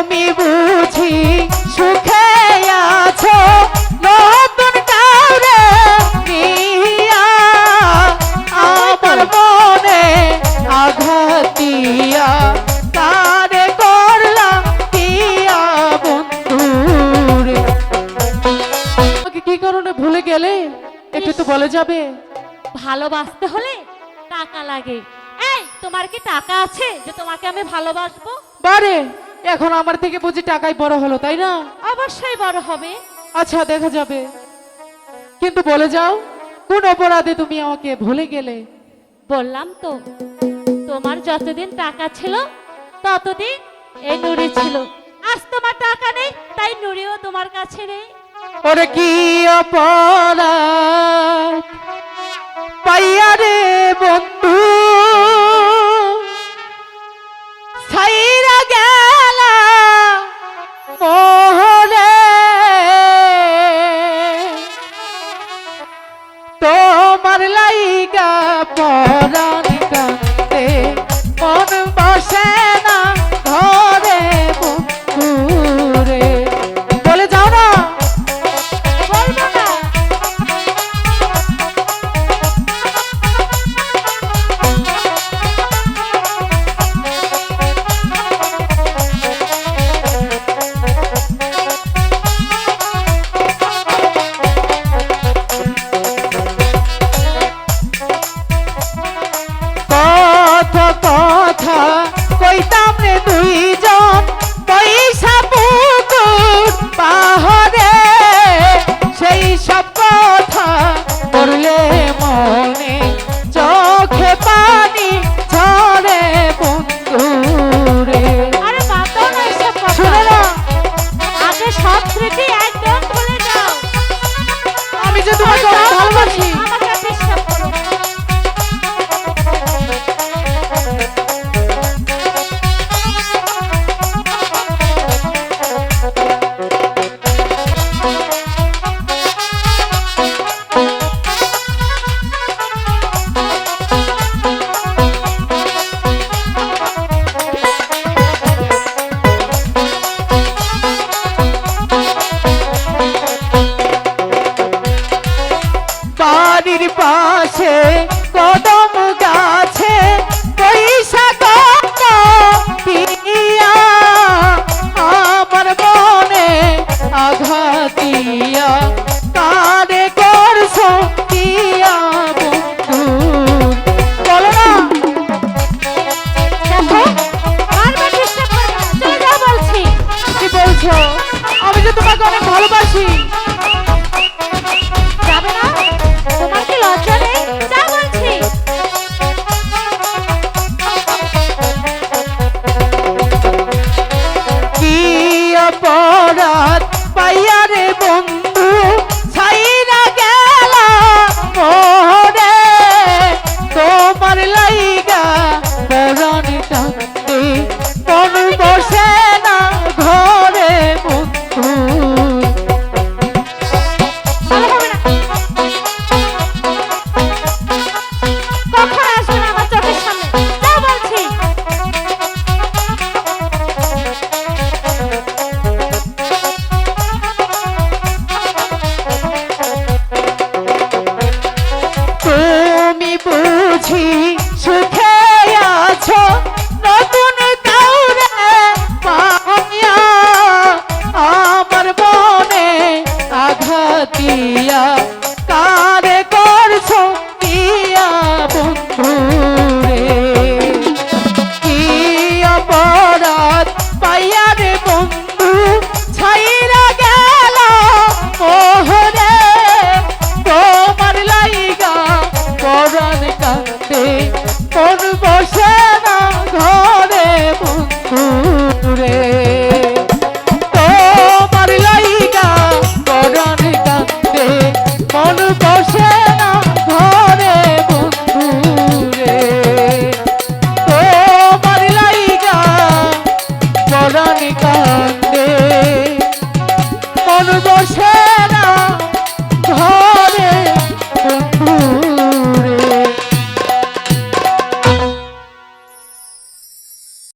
তুমি বুঝি সুখে আছো? নতুন কাউরে নিয়া আমার মনে আঘাত দিয়া তারে করলাম দিয়া বন্ধুরে। আমাকে কি কারণে ভুলে গেলে? একটু তো বলে যাবে। ভালোবাসতে হলে টাকা লাগে। এই তোমার কি টাকা আছে যে তোমাকে আমি ভালোবাসবো? বারে এখন আমার থেকে বুঝি টাকাই বড় হলো তাই না? অবশ্যই বড় হবে। আচ্ছা দেখা যাবে। কিন্তু বলে যাও কোন অপরাধে তুমি আমাকে ভুলে গেলে? বললাম তো তোমার যতদিন টাকা ছিল ততদিন এই নুড়ি ছিল। আজ তোমার টাকা নেই তাই নুড়িও তোমার কাছে নেই। ওরে কি অপরাধ? পাইয়া রে বন্ধু লাইগা কইতাম পাশে কদম